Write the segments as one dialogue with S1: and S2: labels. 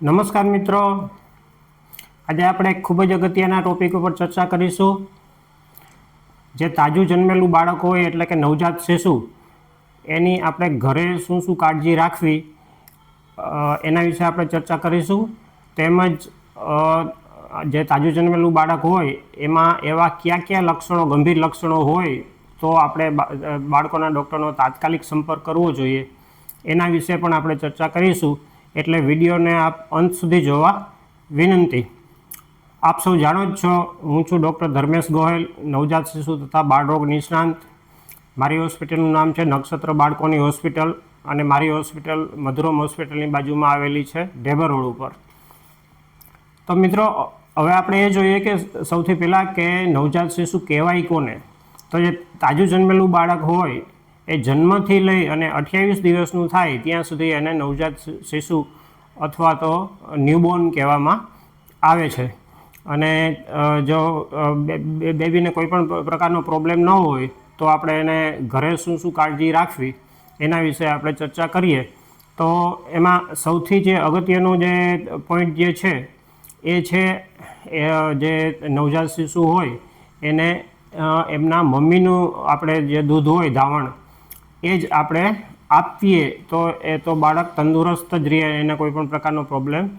S1: નમસ્કાર મિત્રો. આજે આપણે ખૂબ જ અગત્યના ટોપિક ઉપર ચર્ચા કરીશું. જે તાજું જન્મેલું બાળક હોય, એટલે કે નવજાત શિશુ, એની આપણે ઘરે શું શું કાળજી રાખવી એના વિશે આપણે ચર્ચા કરીશું. તેમજ જે તાજું જન્મેલું બાળક હોય, એમાં એવા કયા કયા લક્ષણો, ગંભીર લક્ષણો હોય, તો આપણે બાળકોના ડૉક્ટરનો તાત્કાલિક સંપર્ક કરવો જોઈએ. એના વિશે પણ આપણે ચર્ચા કરીશું. એટલે વિડીયોને આપ અંત સુધી જોવા વિનંતી. આપ સૌ જાણો જ છો, હું છું ડૉક્ટર ધર્મેશ ગોહેલ, નવજાત શિશુ તથા બાળરોગ નિષ્ણાંત. મારી હોસ્પિટલનું નામ છે નક્ષત્ર બાળકોની હોસ્પિટલ અને મારી હોસ્પિટલ મધુરમ હોસ્પિટલની બાજુમાં આવેલી છે ઢેબર રોડ ઉપર. તો મિત્રો, હવે આપણે એ જોઈએ કે સૌથી પહેલાં કે નવજાત શિશુ કહેવાય કોને? તો જે તાજું જન્મેલું બાળક હોય એ જન્મથી લઈ અને અઠ્યાવીસ દિવસનું થાય ત્યાં સુધી એને નવજાત શિશુ અથવા તો ન્યૂબોર્ન કહેવામાં આવે છે. અને જો બેબીને કોઈ પણ પ્રકારનો પ્રોબ્લેમ ન હોય તો આપણે એને ઘરે શું શું કાળજી રાખવી એના વિશે આપણે ચર્ચા કરીએ. તો એમાં સૌથી જે અગત્યનું જે પોઈન્ટ જે છે, એ છે જે નવજાત શિશુ હોય એને એમના મમ્મીનું આપણે જે દૂધ હોય, ધાવણ એ જ આપણે આપીએ તો એ તો બાળક તંદુરસ્ત જ રહે, એને કોઈ પણ પ્રકારનો પ્રોબ્લેમ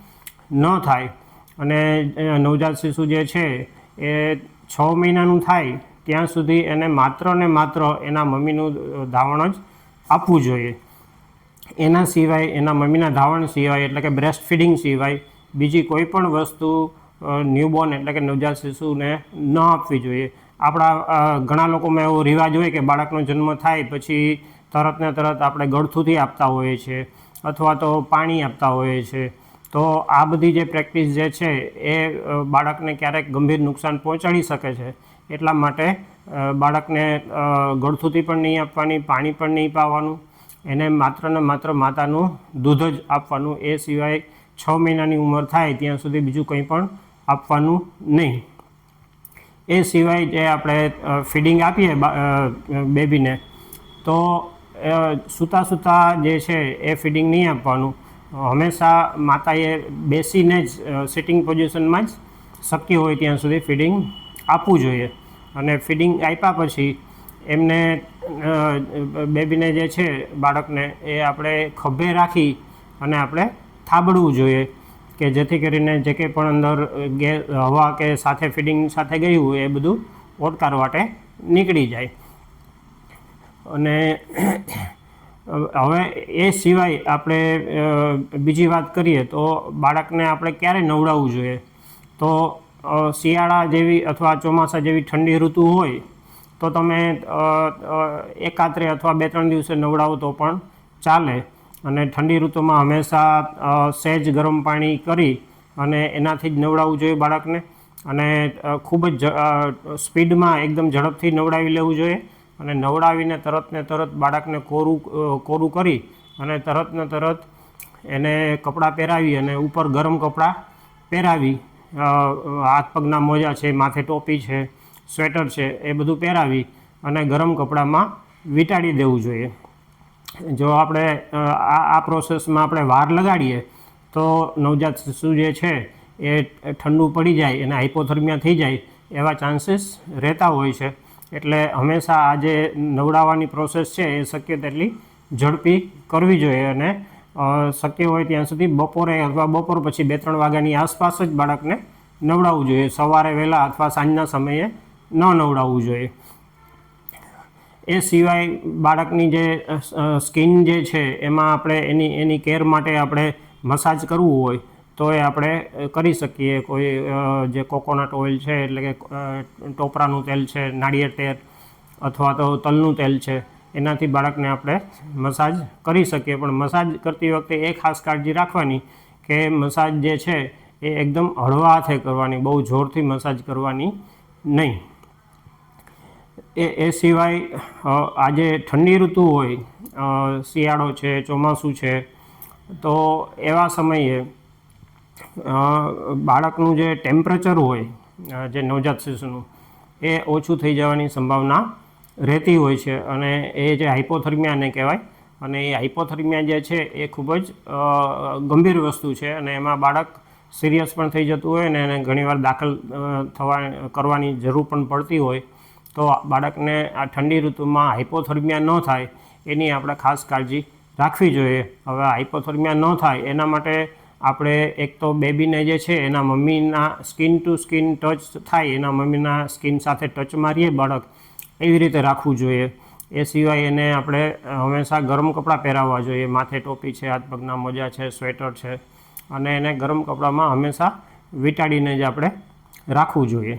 S1: ન થાય. અને નવજાત શિશુ જે છે, એ છ મહિનાનું થાય, ત્યાં સુધી એને માત્ર ને માત્ર એના મમ્મીનું ધાવણ જ આપવું જોઈએ. એના સિવાય, એના મમ્મીના ધાવણ સિવાય, એટલે કે બ્રેસ્ટ ફીડિંગ સિવાય, બીજી કોઈ પણ વસ્તુ ન્યૂબોર્ન એટલે કે નવજાત શિશુને ન આપવી જોઈએ. આપણા ઘણા લોકોમાં એવો રિવાજ હોય કે બાળકનો જન્મ થાય પછી તરત ને તરત આપણે ગળથુથી આપતા હોઈએ છીએ અથવા તો પાણી આપતા હોઈએ છીએ. તો આ બધી જે પ્રેક્ટિસ જે છે એ બાળકને ક્યારેક ગંભીર નુકસાન પહોંચાડી શકે છે. એટલા માટે બાળકને ગળથુથી પણ નહીં આપવાની, પાણી પણ નહીં પાવાનું, એને માત્ર ને માત્ર માતાનું દૂધ જ આપવાનું. એ સિવાય છ મહિનાની ઉંમર થાય ત્યાં સુધી બીજું કંઈ પણ આપવાનું નહીં. એ સિવાય જે આપણે ફીડિંગ આપીએ બેબીને, તો સૂતા સૂતા જે છે એ ફીડિંગ નહીં આપવાનું. હંમેશા માતાએ બેસીને જ સિટિંગ પોઝિશનમાં જ શક્ય હોય ત્યાં સુધી ફીડિંગ આપવું જોઈએ. અને ફીડિંગ આપ્યા પછી એમને બેબીને જે છે બાળકને એ આપણે ખભે રાખી અને આપણે થાબડવું જોઈએ. કે જેથી કરીને જે કંઈ પણ અંદર ગે હવા કે સાથે ફીડિંગ સાથે ગયું હોય એ બધું ઓટકાર વાટે નીકળી જાય. અને હવે એ સિવાય આપણે બીજી વાત કરીએ તો બાળકને આપણે ક્યારે નવડાવવું જોઈએ? તો શિયાળા જેવી અથવા ચોમાસા જેવી ઠંડી ઋતુ હોય તો તમે એકાત્રે અથવા બે ત્રણ દિવસે નવડાવો તો પણ ચાલે. અને ઠંડી ઋતુમાં હંમેશા સહેજ ગરમ પાણી કરી અને એનાથી જ નવડાવવું જોઈએ બાળકને. અને ખૂબ જ સ્પીડમાં એકદમ ઝડપથી નવડાવી લેવું જોઈએ અને નવડાવીને તરત ને તરત બાળકને કોરું કોરું કરી અને તરત ને તરત એને કપડાં પહેરાવી અને ઉપર ગરમ કપડાં પહેરાવી હાથ પગના મોજા છે, માથે ટોપી છે, સ્વેટર છે, એ બધું પહેરાવી અને ગરમ કપડામાં વીંટાળી દેવું જોઈએ. જો આપણે આ પ્રોસેસમાં આપણે વાર લગાડીએ, તો નવજાત શિશુ જે છે, એ ઠંડુ પડી જાય અને હાઇપોથર્મિયા થઈ જાય એવા ચાન્સીસ રહેતા હોય છે. એટલે હંમેશા આ જે નવડાવવાની પ્રોસેસ છે, એ શક્ય તેટલી ઝડપી કરવી જોઈએ અને શક્ય હોય ત્યાં સુધી બપોરે અથવા બપોર પછી બે ત્રણ વાગ્યાની આસપાસ જ બાળકને નવડાવવું જોઈએ. સવારે વહેલા અથવા સાંજના સમયે ન નવડાવવું જોઈએ. એ સિવાય બાળકની જે સ્કિન જે છે, એમાં આપણે એની એની કેર માટે આપણે મસાજ કરવું હોય, તો એ આપણે કરી શકીએ. કોઈ જે કોકોનટ ઓઇલ છે, એટલે કે ટોપરાનું તેલ છે, નાળિયેર તેલ, અથવા તો તલનું તેલ છે, એનાથી બાળકને આપણે મસાજ કરી શકીએ. પણ મસાજ કરતી વખતે એ ખાસ કાળજી રાખવાની કે મસાજ જે છે, એ એકદમ હળવા હાથે કરવાની, બહુ જોરથી મસાજ કરવાની નહીં. એ એ સિવાય આજે ઠંડી ઋતુ હોય શિયાળો છે, ચોમાસું છે, તો એવા સમયે બાળકનું જે ટેમ્પરેચર હોય જે નવજાત શિશુનું, એ ઓછું થઈ જવાની સંભાવના રહેતી હોય છે. અને એ જે હાઇપોથર્મિયાને કહેવાય, અને એ હાઇપોથર્મિયા જે છે, એ ખૂબ જ ગંભીર વસ્તુ છે. અને એમાં બાળક સિરિયસ પણ થઈ જતું હોય ને એને ઘણીવાર દાખલ થવા, કરવાની જરૂર પણ પડતી હોય. તો બાળકને આ ઠંડી ઋતુમાં હાઇપોથર્મિયા ન થાય એની આપણે ખાસ કાળજી રાખવી જોઈએ. હવે હાઇપોથર્મિયા ન થાય એના માટે આપણે એક તો બેબીને જે છે એના મમ્મીના સ્કિન ટુ સ્કિન ટચ થાય એના મમ્મીના સ્કિન સાથે ટચ મારીએ બાળક એવી રીતે રાખવું જોઈએ. એ સિવાય એને આપણે હંમેશા ગરમ કપડાં પહેરાવવા જોઈએ. માથે ટોપી છે, હાથ પગના મોજા છે, સ્વેટર છે. અને એને ગરમ કપડામાં હંમેશા વીંટાડીને જ આપણે રાખવું જોઈએ.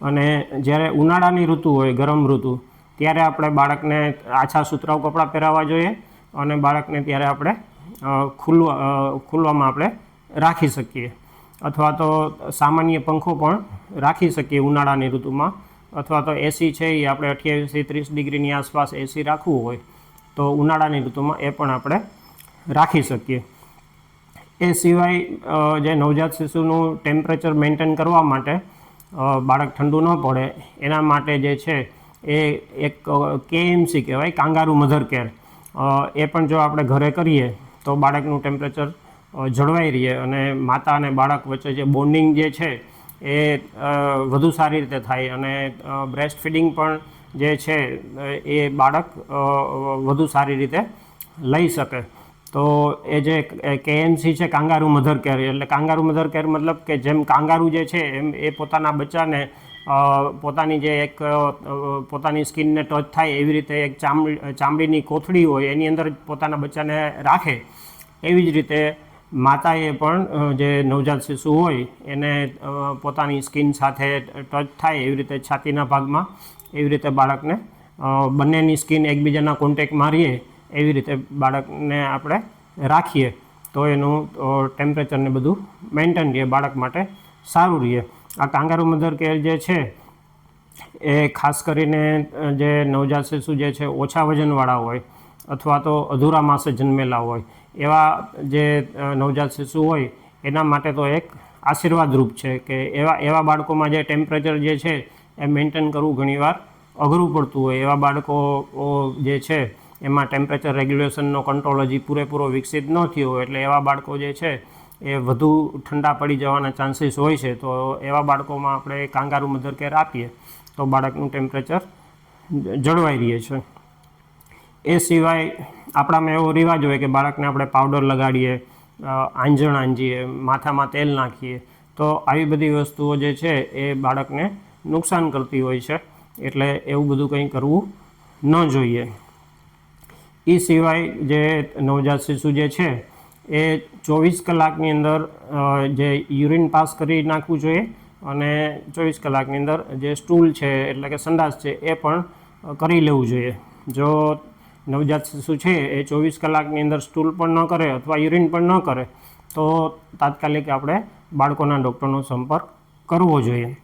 S1: અને જ્યારે ઉનાળાની ઋતુ હોય, ગરમ ઋતુ, ત્યારે આપણે બાળકને આછા સુતરાઉ કપડાં પહેરાવવા જોઈએ અને બાળકને ત્યારે આપણે ખુલ્લું ખુલ્લામાં આપણે રાખી શકીએ. અથવા તો સામાન્ય પંખો પણ રાખી શકીએ ઉનાળાની ઋતુમાં. અથવા તો એસી છે એ આપણે અઠ્યાવીસથી ત્રીસ ડિગ્રીની આસપાસ એસી રાખવું હોય, તો ઉનાળાની ઋતુમાં એ પણ આપણે રાખી શકીએ. એ સિવાય જે નવજાત શિશુનું ટેમ્પરેચર મેન્ટેન કરવા માટે બાળક ઠંડુ ન પડે. એના માટે જે છે એ એક કેએમસી કહેવાય, કાંગારુ મધર કેર. એ પણ જો આપણે ઘરે કરીએ તો બાળકનું ટેમ્પરેચર જળવાઈ રહે અને માતા અને બાળક વચ્ચે જે બોન્ડિંગ જે છે એ વધુ સારી રીતે થાય અને બ્રેસ્ટ ફીડિંગ પણ જે છે, એ બાળક વધુ સારી રીતે લઈ શકે. તો એ જે કેએમસી છે કાંગારૂ મધર કેર, એટલે કાંગારૂ મધર કેર મતલબ કે જેમ કાંગારૂ જે છે એમ એ પોતાના બચ્ચાને પોતાની જે એક પોતાની સ્કિનને ટચ થાય એવી રીતે એક ચામડી, ચામડીની કોથળી હોય એની અંદર પોતાના બચ્ચાને રાખે એવી જ રીતે માતાએ પણ જે નવજાત શિશુ હોય એને પોતાની સ્કિન સાથે ટચ થાય એવી રીતે છાતીના ભાગમાં એવી રીતે બાળકને બંનેની સ્કિન એકબીજાના કોન્ટેક્ટમાં મારીએ એવી રીતે બાળકને આપણે રાખીએ, તો એનું ટેમ્પરેચરને બધું મેન્ટેન રહે બાળક માટે સારું રહે. આ કાંગારૂ મધર કેર જે છે, એ ખાસ કરીને જે નવજાત શિશુ જે છે, ઓછા વજનવાળા હોય અથવા તો અધૂરા માસે જન્મેલા હોય, એવા જે નવજાત શિશુ હોય, એના માટે તો એક આશીર્વાદરૂપ છે કે એવા એવા બાળકોમાં જે ટેમ્પરેચર જે છે, એ મેન્ટેન કરવું ઘણીવાર અઘરું પડતું હોય. એવા બાળકો જે છે એમાં ટેમ્પરેચર રેગ્યુલેશનનો કંટ્રોલ હજી પૂરેપૂરો વિકસિત ન થયો એટલે એવા બાળકો જે છે, એ વધુ ઠંડા પડી જવાના ચાન્સીસ હોય છે. તો એવા બાળકોમાં આપણે કાંગારૂ મધર કેર આપીએ, તો બાળકનું ટેમ્પરેચર જળવાઈ રહે છે. એ સિવાય આપણામાં એવો રિવાજ હોય કે બાળકને આપણે પાવડર લગાડીએ આંજણ આંજીએ, માથામાં તેલ નાખીએ, તો આવી બધી વસ્તુઓ જે છે, એ બાળકને નુકસાન કરતી હોય છે. એટલે એવું બધું કંઈ કરવું ન જોઈએ. એ સિવાય જે નવજાત શિશુ જે છે, એ ચોવીસ કલાકની અંદર જે યુરિન પાસ કરી નાખવું જોઈએ અને ચોવીસ કલાકની અંદર જે સ્ટૂલ છે, એટલે કે સંડાસ છે, એ પણ કરી લેવું જોઈએ. જો નવજાત શિશુ છે, એ ચોવીસ કલાકની અંદર સ્ટૂલ પણ ન કરે અથવા યુરિન પણ ન કરે, તો તાત્કાલિક આપણે બાળકોના ડૉક્ટરનો સંપર્ક કરવો જોઈએ.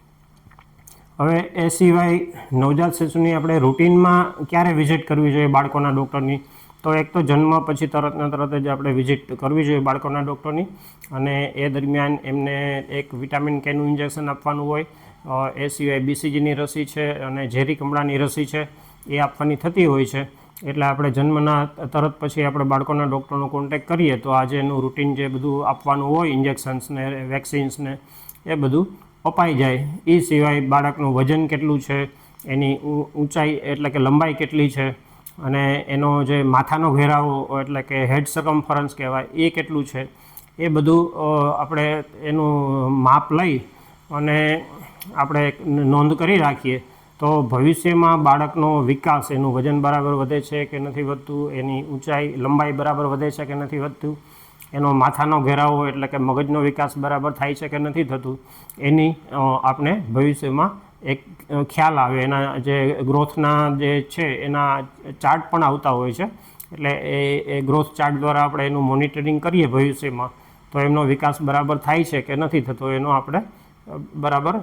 S1: હવે એ સિવાય નવજાત શિશુની આપણે રૂટીનમાં ક્યારે વિઝિટ કરવી જોઈએ બાળકોના ડૉક્ટરની? તો એક તો જન્મ પછી તરતને તરત જ આપણે વિઝિટ કરવી જોઈએ બાળકોના ડૉક્ટરની અને એ દરમિયાન એમને એક વિટામિન કેનું ઇન્જેક્શન આપવાનું હોય. એ સિવાય બીસીજીની રસી છે અને ઝેરી કમળાની રસી છે, એ આપવાની થતી હોય છે. એટલે આપણે જન્મના તરત પછી આપણે બાળકોના ડૉક્ટરનો કોન્ટેક્ટ કરીએ તો આજે એનું રૂટીન જે બધું આપવાનું હોય ઇન્જેક્શન્સને વેક્સિન્સને એ બધું અપાઈ જાય. એ સિવાય બાળકનું વજન કેટલું છે, એની ઊંચાઈ એટલે કે લંબાઈ કેટલી છે અને એનો જે માથાનો ઘેરાવો એટલે કે હેડ સર્કમફરન્સ કહેવાય, એ કેટલું છે? એ બધું આપણે એનું માપ લઈ અને આપણે નોંધ કરી રાખીએ. તો ભવિષ્યમાં બાળકનો વિકાસ, એનું વજન બરાબર વધે છે કે નથી વધતું, એની ઊંચાઈ, લંબાઈ બરાબર વધે છે કે નથી વધતું, એનો માથાનો ઘેરાવો એટલે કે મગજનો વિકાસ બરાબર થાય છે કે નથી થતું, એની આપણે ભવિષ્યમાં એક ખ્યાલ આવે. એના જે ગ્રોથના જે છે, એના ચાર્ટ પણ આવતા હોય છે. એટલે એ એ ગ્રોથ ચાર્ટ દ્વારા આપણે એનું મોનિટરિંગ કરીએ ભવિષ્યમાં. તો એમનો વિકાસ બરાબર થાય છે કે નથી થતો, એનો આપણે બરાબર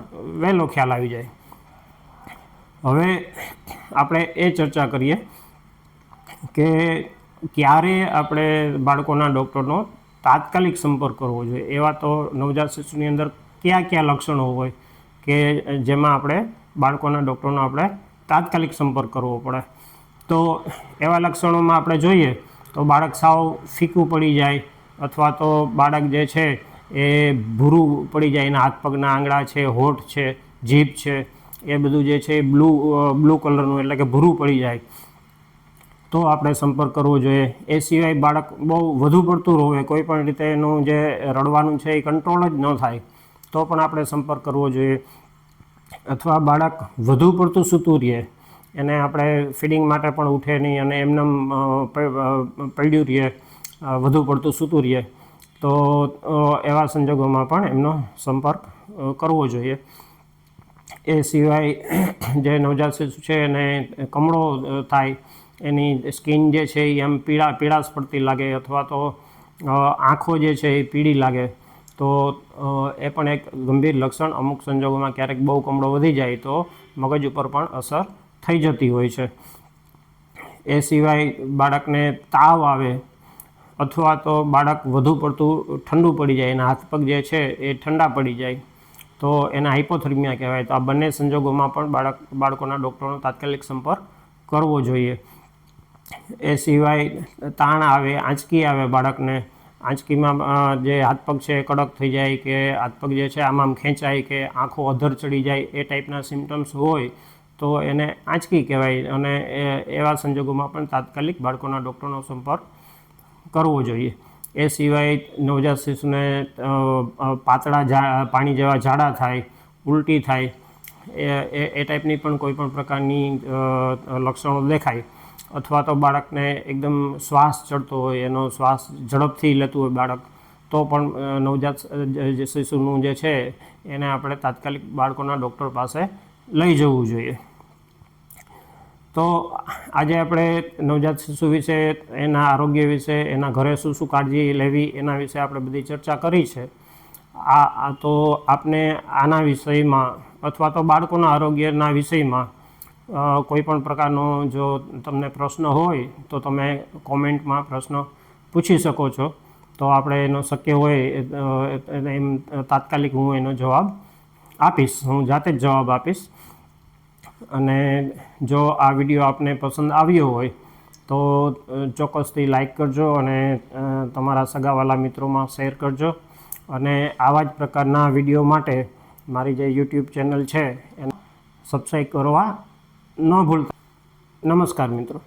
S1: વહેલો ખ્યાલ આવી જાય. હવે આપણે એ ચર્ચા કરીએ કે ક્યારે આપણે બાળકોના ડૉક્ટરનો તાત્કાલિક સંપર્ક કરવો જોઈએ. એવા તો નવજાત શિશુની અંદર કયા કયા લક્ષણો હોય? કે જેમાં આપણે બાળકોના ડૉક્ટરનો આપણે તાત્કાલિક સંપર્ક કરવો પડે. તો એવા લક્ષણોમાં આપણે જોઈએ તો બાળક સાવ ફીકું પડી જાય અથવા તો બાળક જે છે એ ભૂરું પડી જાય, એના હાથ પગના આંગળા છે, હોઠ છે, જીભ છે, એ બધું જે છે એ બ્લુ બ્લુ કલરનું એટલે કે ભૂરું પડી જાય. તો આપણે સંપર્ક કરવો જોઈએ. એ સિવાય બાળક બહુ વધુ પડતું રોવે કોઈ પણ રીતે એનું જે રડવાનું છે એ કંટ્રોલ જ ન થાય. તો પણ આપણે સંપર્ક કરવો જોઈએ. અથવા બાળક વધુ પડતું સૂતું રહે, એને આપણે ફીડિંગ માટે પણ ઉઠે નહીં અને એમને પડ્યું રહે વધુ પડતું સૂતું રહે, તો એવા સંજોગોમાં પણ એમનો સંપર્ક કરવો જોઈએ. એ સિવાય જે નવજાત શિશુ છે એને કમળો થાય, એની સ્કિન જે છે એ એમ પીળા, પીળાશ પડતી લાગે અથવા તો આંખો જે છે એ પીળી લાગે તો એ પણ એક ગંભીર લક્ષણ. અમુક સંજોગોમાં ક્યારેક બહુ કમળો વધી જાય તો મગજ ઉપર પણ અસર થઈ જતી હોય છે. એ સિવાય બાળકને તાવ આવે અથવા તો બાળક વધુ પડતું ઠંડુ પડી જાય, એના હાથ પગ જે છે એ ઠંડા પડી જાય, તો એને હાઇપોથર્મિયા કહેવાય. તો આ બંને સંજોગોમાં પણ બાળક, બાળકોના ડૉક્ટરનો તાત્કાલિક સંપર્ક કરવો જોઈએ. એ સિવાય તાણ આવે, આંચકી આવે બાળકને આંચકીમાં જે હાથ પગ છે એ કડક થઈ જાય કે હાથ પગ જે છે આમ આમ ખેંચાય કે આંખો અધર ચડી જાય એ ટાઈપના સિમ્ટમ્સ હોય, તો એને આંચકી કહેવાય. અને એવા સંજોગોમાં પણ તાત્કાલિક બાળકોના ડૉક્ટરનો સંપર્ક કરવો જોઈએ. એ સિવાય નવજાત શિશુને પાતળા પાણી જેવા ઝાડા થાય, ઉલટી થાય, એ એ ટાઈપની પણ કોઈ પણ પ્રકારની લક્ષણો દેખાય. અથવા તો બાળકને એકદમ શ્વાસ ચડતો હોય, એનો શ્વાસ ઝડપથી લેતું હોય બાળક, તો પણ નવજાત શિશુનું જે છે, એને આપણે તાત્કાલિક બાળકોના ડૉક્ટર પાસે લઈ જવું જોઈએ. તો આજે આપણે નવજાત શિશુ વિશે, એના આરોગ્ય વિશે, એના ઘરે શું શું કાળજી લેવી, એના વિશે આપણે બધી ચર્ચા કરી છે. આ તો આપને આના વિષયમાં અથવા તો બાળકોના આરોગ્યના વિષયમાં કોઈ પણ પ્રકારનો જો તમને પ્રશ્ન હોય, તો તમે કોમેન્ટમાં પ્રશ્ન પૂછી શકો છો. તો આપણે એનો શક્ય હોય એમ તાત્કાલિક હું એનો જવાબ આપીશ. હું જાતે જ જવાબ આપીશ. અને જો આ વીડિયો આપને પસંદ આવ્યો હોય, તો ચોક્કસથી લાઈક કરજો અને તમારા સગાવાલા મિત્રોમાં શેર કરજો. અને આવા જ પ્રકારના વીડિયો માટે મારી જે યુટ્યુબ ચેનલ છે, એને, સબસ્ક્રાઈબ કરવા ન ભૂલતા. નમસ્કાર મિત્રો.